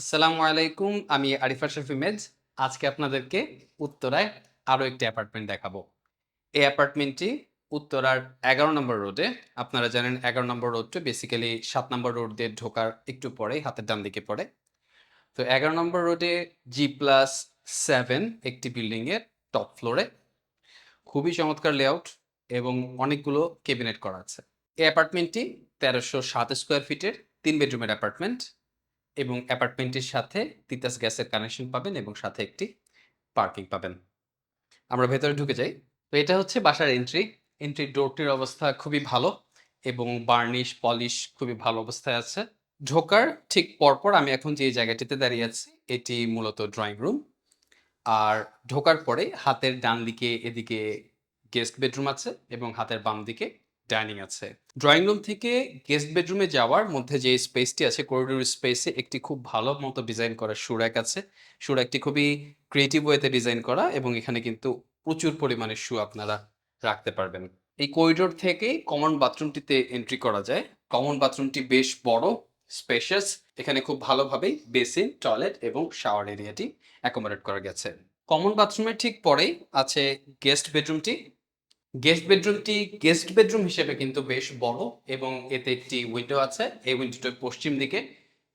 আসসালামু আলাইকুম, আমি আরিফা শফি মেজ। আজকে আপনাদেরকে উত্তরায় আরও একটি অ্যাপার্টমেন্ট দেখাবো। এই অ্যাপার্টমেন্টটি উত্তরার এগারো নম্বর রোডে। আপনারা জানেন এগারো নম্বর রোডটা বেসিক্যালি সাত নম্বর রোড দিয়ে ঢোকার একটু পরেই হাতের ডান দিকে পড়ে। তো এগারো নম্বর রোডে জি প্লাস সেভেন একটি বিল্ডিংয়ের টপ ফ্লোরে খুবই চমৎকার লেআউট এবং অনেকগুলো কেবিনেট করা আছে। এই অ্যাপার্টমেন্টটি তেরোশো সাত স্কোয়ার ফিটের তিন বেডরুমের অ্যাপার্টমেন্ট। এবং অ্যাপার্টমেন্টের সাথে তিতাস গ্যাসের কানেকশন পাবেন এবং সাথে একটি পার্কিং পাবেন। আমরা ভেতরে ঢুকে যাই। তো এটা হচ্ছে বাসার এন্ট্রি। এন্ট্রি ডোরটির অবস্থা খুবই ভালো এবং বার্নিশ, পলিশ খুবই ভালো অবস্থায় আছে। ঢোকার ঠিক পরপর আমি এখন যে জায়গাটিতে দাঁড়িয়ে আছি, এটি মূলত ড্রয়িং রুম। আর ঢোকার পরে হাতের ডান দিকে এদিকে গেস্ট বেডরুম আছে এবং হাতের বাম দিকে ডাইনিং আছে। ড্রয়িং রুম থেকে গেস্ট বেডরুমে যাওয়ার মধ্যে যে স্পেসটি আছে করিডোর স্পেসে একটি খুব ভালো মতো ডিজাইন করা সুরাক আছে। সুরাকটি খুবই ক্রিয়েটিভ ওয়েতে ডিজাইন করা এবং এখানে কিন্তু প্রচুর পরিমাণে শু আপনারা রাখতে পারবেন। এই করিডোর থেকে কমন বাথরুমটিতে এন্ট্রি করা যায়। কমন বাথরুমটি বেশ বড় স্পেশাস এখানে খুব ভালোভাবেই বেসিন টয়লেট এবং শাওয়ার এরিয়াটি অ্যাকোমোডেট করা গেছে। কমন বাথরুমের ঠিক পরেই আছে গেস্ট বেডরুমটি গেস্ট বেডরুমটি গেস্ট বেডরুম হিসেবে কিন্তু বেশ বড় এবং এতে একটি উইন্ডো আছে। এই উইন্ডোটা পশ্চিম দিকে।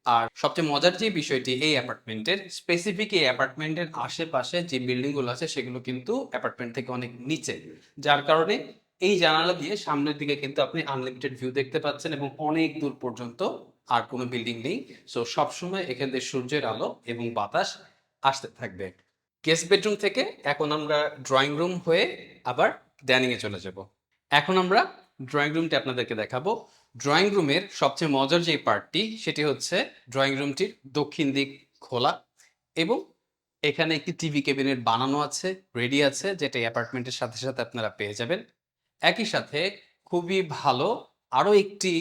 আর সবচেয়ে মজার যে বিষয়টি, এই অ্যাপার্টমেন্টের স্পেসিফিক এই অ্যাপার্টমেন্টের আশেপাশে যে বিল্ডিংগুলো আছে, সেগুলো কিন্তু অ্যাপার্টমেন্ট থেকে অনেক নিচে। যার কারণে এই জানালা দিয়ে সামনের দিকে কিন্তু আপনি আনলিমিটেড ভিউ দেখতে পাচ্ছেন এবং অনেক দূর পর্যন্ত আর কোনো বিল্ডিং নেই। সো সবসময় এখান থেকে সূর্যের আলো এবং বাতাস আসতে থাকবে। গেস্ট বেডরুম থেকে এখন আমরা ড্রয়িং রুম হয়ে আবার ডাইনিং এ চলে যাব। এখন আমরা ড্রয়িং রুমটি আপনাদেরকে দেখাবো। ড্রয়িং রুমের সবচেয়ে মজার যে পার্টটি সেটি হচ্ছে ড্রয়িং রুমটির দক্ষিণ দিক খোলা এবং এখানে একটি টিভি ক্যাবিনেট বানানো আছে রেডি আছে, যেটা অ্যাপার্টমেন্টের সাথে সাথে আপনারা পেয়ে যাবেন। একই সাথে খুবই ভালো আরও একটি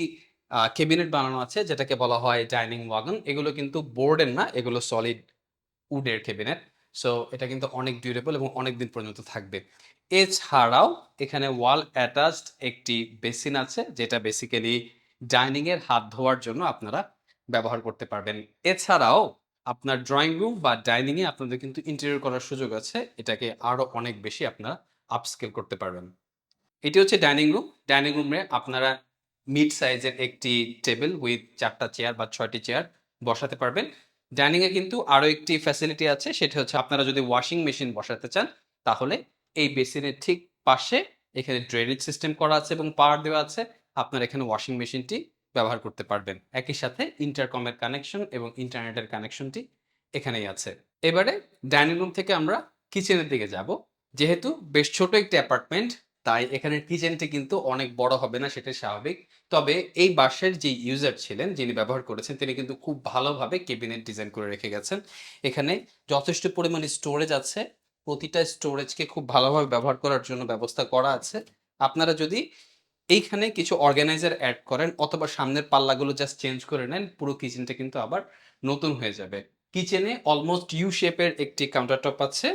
ক্যাবিনেট বানানো আছে, যেটাকে বলা হয় ডাইনিং ওয়াগন এগুলো কিন্তু বোর্ডের না, এগুলো সলিড উডের ক্যাবিনেট সো এটা কিন্তু অনেক ডিউরেবল এবং অনেক দিন পর্যন্ত থাকবে। এছাড়াও, এখানে ওয়াল অ্যাটাচড একটি বেসিন আছে, যেটা বেসিক্যালি ডাইনিং এর হাত ধোয়ার জন্য আপনারা ব্যবহার করতে পারবেন। এছাড়াও, আপনার ড্রয়িং রুম বা ডাইনিং এ আপনাদের কিন্তু ইন্টেরিয়র করার সুযোগ আছে, এটাকে আরও অনেক বেশি আপনারা আপস্কেল করতে পারবেন। এটি হচ্ছে ডাইনিং রুম ডাইনিং রুমে আপনারা মিড সাইজের একটি টেবিল উইথ চারটা চেয়ার বা ছয়টি চেয়ার বসাতে পারবেন। ডাইনিং এ কিন্তু আরও একটি ফ্যাসিলিটি আছে, সেটা হচ্ছে আপনারা যদি ওয়াশিং মেশিন বসাতে চান, তাহলে এই বেসিনের ঠিক পাশে এখানে ড্রেনেজ সিস্টেম করা আছে এবং পাওয়ার দেওয়া আছে। আপনারা এখানে ওয়াশিং মেশিনটি ব্যবহার করতে পারবেন। একই সাথে ইন্টারকমের কানেকশন এবং ইন্টারনেটের কানেকশনটি এখানেই আছে। এবারে ডাইনিং রুম থেকে আমরা কিচেনের দিকে যাব। যেহেতু বেশ ছোট একটি অ্যাপার্টমেন্ট তাই এখানে কিচেনটি কিন্তু অনেক বড় হবে না সেটা স্বাভাবিক। তবে এই বাসের যে ইউজার ছিলেন, যিনি ব্যবহার করেছেন, তিনি কিন্তু খুব ভালোভাবে কেবিনেট ডিজাইন করে রেখে গেছেন। এখানে যথেষ্ট পরিমাণে স্টোরেজ আছে। প্রতিটা স্টোরেজকে খুব ভালোভাবে ব্যবহার করার জন্য ব্যবস্থা করা আছে। আপনারা যদি এইখানে কিছু অর্গানাইজার অ্যাড করেন, অথবা সামনের পাল্লাগুলো জাস্ট চেঞ্জ করে নেন, পুরো কিচেনটা কিন্তু আবার নতুন হয়ে যাবে। কিচেনে অলমোস্ট ইউ শেপের একটি কাউন্টার টপ আছে।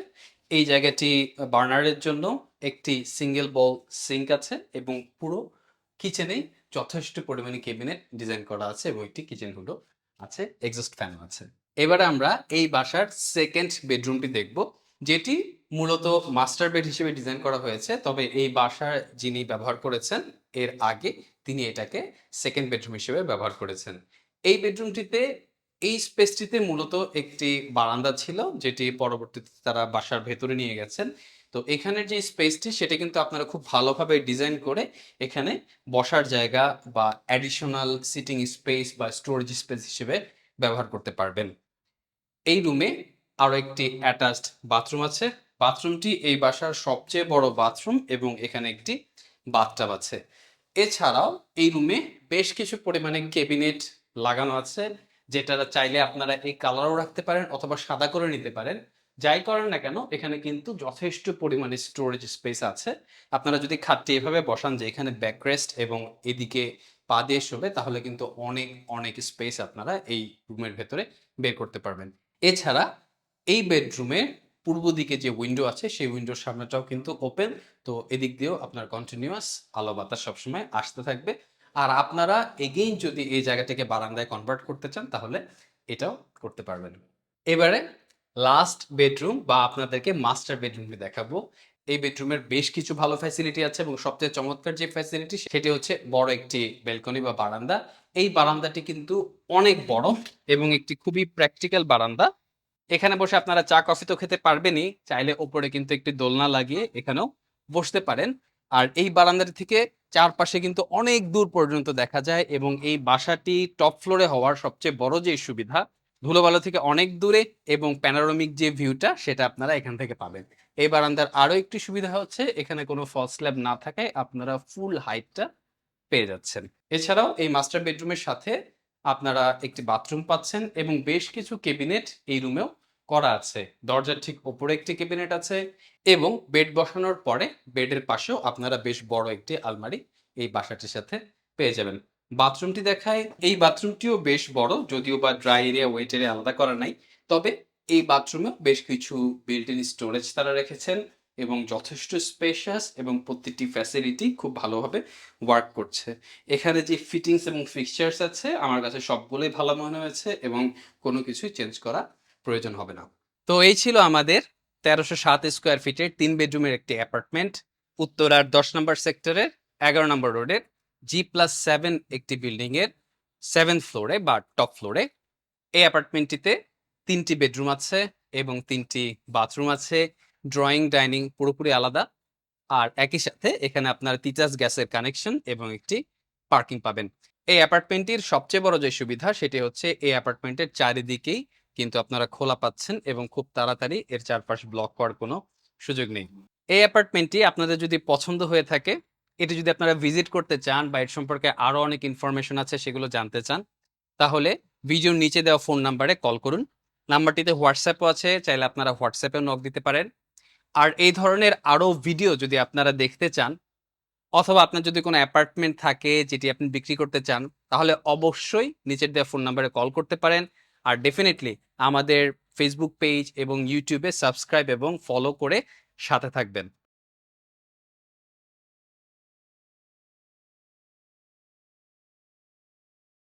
এই জায়গাটি বার্নারের জন্য একটি সিঙ্গেল বল সিঙ্ক আছে এবং পুরো কিচেনেই যথেষ্ট পরিমাণে কেবিনেট ডিজাইন করা আছে এবং একটি কিচেন হুডো আছে, এক্সস্ট ফ্যানও আছে। এবারে আমরা এই বাসার সেকেন্ড বেডরুমটি দেখব, যেটি মূলত মাস্টার বেড হিসেবে ডিজাইন করা হয়েছে। তবে এই বাসার যিনি ব্যবহার করেছেন, এর আগে তিনি এটাকে সেকেন্ড বেডরুম হিসেবে ব্যবহার করেছেন। এই বেডরুমটিতে এই স্পেসটিতে মূলত একটি বারান্দা ছিল, যেটি পরবর্তীতে তারা বাসার ভেতরে নিয়ে গেছেন। তো এখানের যে স্পেসটি সেটা কিন্তু আপনারা খুব ভালোভাবে ডিজাইন করে এখানে বসার জায়গা বা অ্যাডিশনাল সিটিং স্পেস বা স্টোরেজ স্পেস হিসেবে ব্যবহার করতে পারবেন। এই রুমে আরও একটি অ্যাটাচড বাথরুম আছে। বাথরুমটি এই বাসার সবচেয়ে বড় বাথরুম এবং এখানে একটি বাথটাব আছে। এছাড়াও এই রুমে বেশ কিছু পরিমাণে কেবিনেট লাগানো আছে। যেটা চাইলে আপনারা এই কালারও রাখতে পারেন অথবা সাদা করে নিতে পারেন। যাই করেন না কেন, এখানে কিন্তু যথেষ্ট পরিমাণে স্টোরেজ স্পেস আছে। আপনারা যদি খাটটি এভাবে বসান যে এখানে ব্যাকরেস্ট এবং এদিকে পা দিয়ে শোবে, তাহলে কিন্তু অনেক অনেক স্পেস আপনারা এই রুমের ভেতরে বের করতে পারবেন। এছাড়া এই বেডরুমে পূর্ব দিকে যে উইন্ডো আছে, সেই উইন্ডোর সামনেটাও কিন্তু ওপেন তো এদিক দিয়েও আপনার কন্টিনিউয়াস আলো বাতাস সবসময় আসতে থাকবে। আর আপনারা এগেইন যদি এই জায়গাটাকে বারান্দায় কনভার্ট করতে চান, তাহলে এটাও করতে পারবেন। এবারে লাস্ট বেডরুম বা আপনাদেরকে মাস্টার বেডরুমটি দেখাবো। এই বেডরুমের বেশ কিছু ভালো ফ্যাসিলিটি আছে এবং সবচেয়ে চমৎকার যে ফ্যাসিলিটি সেটি হচ্ছে বড় একটি বেলকনি বা বারান্দা। এই বারান্দাটি কিন্তু অনেক বড় এবং একটি খুবই প্র্যাকটিক্যাল বারান্দা। এখানে বসে আপনারা চা, কফি তো খেতে পারবেনই, চাইলে ওপরে কিন্তু একটি দোলনা লাগিয়ে এখানেও বসতে পারেন। আর এই বারান্দাটি থেকে চারপাশে কিন্তু অনেক দূর পর্যন্ত দেখা যায় এবং এই বাসাটি টপ ফ্লোরে হওয়ার সবচেয়ে বড় যে সুবিধা, ধুলোবালো থেকে অনেক দূরে এবং প্যানোরামিক যে ভিউটা সেটা আপনারা এখান থেকে পাবেন। এই বারান্দার আরও একটি সুবিধা হচ্ছে, এখানে কোনো ফল স্ল্যাব না থাকায় আপনারা ফুল হাইটটা পেয়ে যাচ্ছেন। এছাড়াও এই মাস্টার বেডরুমের সাথে আপনারা একটি বাথরুম পাচ্ছেন এবং বেশ কিছু কেবিনেট এই রুমেও করা আছে। দরজার ঠিক ওপরে একটি কেবিনেট আছে এবং বেড বসানোর পরে বেডের পাশেও আপনারা বেশ বড় একটি আলমারি এই বাসাটির সাথে পেয়ে যাবেন। বাথরুমটি দেখায়, এই বাথরুমটিও বেশ বড়, যদিও বা ড্রাই এরিয়া, ওয়েট এরিয়া আলাদা করা নাই। তবে এই বাথরুমে বেশ কিছু বিল্ট ইন স্টোরেজ তারা রেখেছেন এবং যথেষ্ট স্পেশাস এবং প্রত্যেকটি ফ্যাসিলিটি খুব ভালোভাবে ওয়ার্ক করছে। এখানে যে ফিটিংস এবং ফিক্সচার্স আছে, আমার কাছে সবগুলোই ভালো মনে হয়েছে এবং কোনো কিছুই চেঞ্জ করা প্রয়োজন হবে না। তো এই ছিল আমাদের তেরোশো সাত স্কোয়ার ফিটের তিন বেডরুমের একটি অ্যাপার্টমেন্ট উত্তরার দশ নম্বর সেক্টরের, এগারো নম্বর রোডের, জি প্লাস সেভেন একটি বিল্ডিং এর সেভেন ফ্লোরে বা টপ ফ্লোরে। এই অ্যাপার্টমেন্টটিতে তিনটি বেডরুম আছে এবং তিনটি বাথরুম আছে, ড্রয়িং, ডাইনিং পুরোপুরি আলাদা। আর একই সাথে এখানে আপনার তিতাস গ্যাসের কানেকশন এবং একটি পার্কিং পাবেন। এই অ্যাপার্টমেন্টটির সবচেয়ে বড় যে সুবিধা সেটি হচ্ছে এই অ্যাপার্টমেন্টের চারিদিকেই কিন্তু আপনারা খোলা পাচ্ছেন এবং খুব তাড়াতাড়ি এর চারপাশ ব্লক করার কোনো সুযোগ নেই। এই অ্যাপার্টমেন্টটি আপনাদের যদি পছন্দ হয়ে থাকে এটি যদি আপনারা ভিজিট করতে চান বা এর সম্পর্কে আরও অনেক ইনফরমেশন আছে সেগুলো জানতে চান তাহলে ভিডিওর নিচে দেওয়া ফোন নাম্বারে কল করুন। নাম্বারটিতে হোয়াটসঅ্যাপও আছে চাইলে আপনারা হোয়াটসঅ্যাপেও নক দিতে পারেন। আর এই ধরনের আরও ভিডিও যদি আপনারা দেখতে চান অথবা আপনার যদি কোনো অ্যাপার্টমেন্ট থাকে যেটি আপনি বিক্রি করতে চান তাহলে অবশ্যই নিচের দেওয়া ফোন নাম্বারে কল করতে পারেন। আর ডেফিনেটলি আমাদের ফেসবুক পেজ এবং ইউটিউবে সাবস্ক্রাইব এবং ফলো করে সাথে থাকবেন।